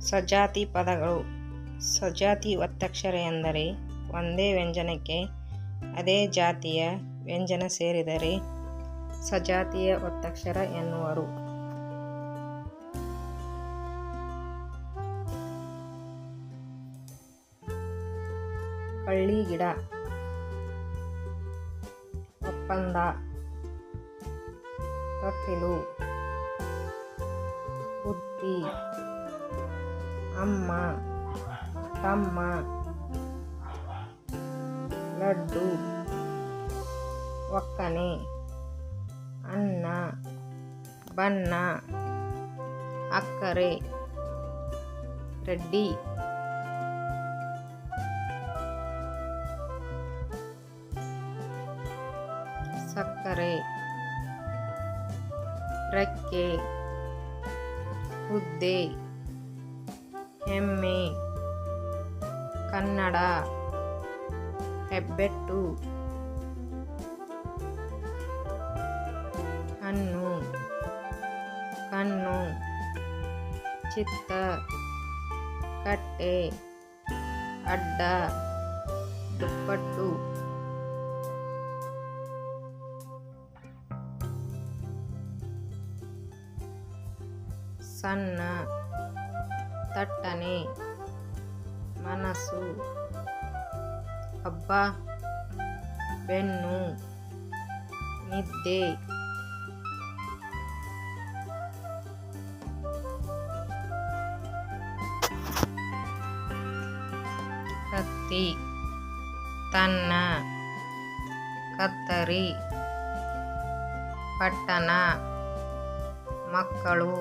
ಸಜಾತಿ ಪದಗಳು. ಸಜಾತಿ ಒತ್ತಕ್ಷರ ಎಂದರೆ ಒಂದೇ ವ್ಯಂಜನಕ್ಕೆ ಅದೇ ಜಾತಿಯ ವ್ಯಂಜನ ಸೇರಿದರೆ ಸಜಾತಿಯ ಒತ್ತಕ್ಷರ ಎನ್ನುವರು. ಕಳ್ಳಿ ಗಿಡ. ಒಪ್ಪಂದ. ಕಟ್ಟಿಲು ಬುತ್ತಿ. ಅಮ್ಮ ತಮ್ಮ ಲಡ್ಡು ಒಕ್ಕನೆ ಅನ್ನ ಬಣ್ಣ ಅಕ್ಕರೆ ರೆಡ್ಡಿ. ಸಕ್ಕರೆ ರೆಕ್ಕೆ ಹುದ್ದೆ. ಹೆಮ್ಮೆ ಕನ್ನಡ ಹೆಬ್ಬೆಟ್ಟು ಹಣ್ಣು ಕಣ್ಣು ಚಿತ್ತ ಕಟ್ಟೆ ಅಡ್ಡ ದುಪ್ಪಟ್ಟು. ಸಣ್ಣ ತಟ್ಟನೆ. ಮನಸ್ಸು. ಹಬ್ಬ ಬೆನ್ನು. ನಿದ್ದೆ. ಕತ್ತಿ ತನ್ನ. ಕತ್ತರಿ. ಪಟ್ಟಣ. ಮಕ್ಕಳು.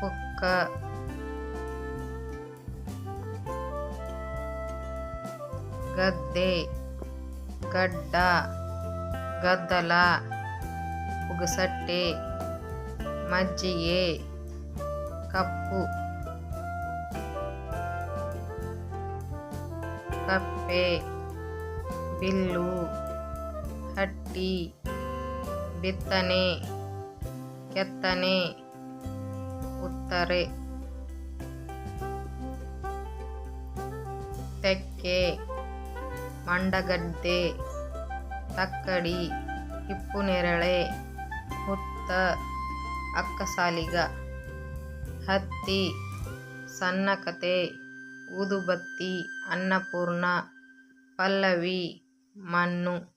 ಕುಕ್ಕ ಗದ್ದೆ ಗಡ್ಡ ಗದ್ದಲ ಉಗಸಟ್ಟೆ ಮಜ್ಜಿಗೆ ಕಪ್ಪು ಕಪ್ಪೆ ಬಿಲ್ಲು ಹಟ್ಟಿ ಬಿತ್ತನೆ ಕೆತ್ತನೆ ಉತ್ತರೆ ತೆಕ್ಕೆ. ಮಂಡಗದ್ದೆ ತಕ್ಕಡಿ ಹಿಪ್ಪುನೇರಳೆ ಹುತ್ತ ಅಕ್ಕಸಾಲಿಗ ಹತ್ತಿ ಸಣ್ಣಕತೆ ಊದುಬತ್ತಿ ಅನ್ನಪೂರ್ಣ ಪಲ್ಲವಿ ಮಣ್ಣು.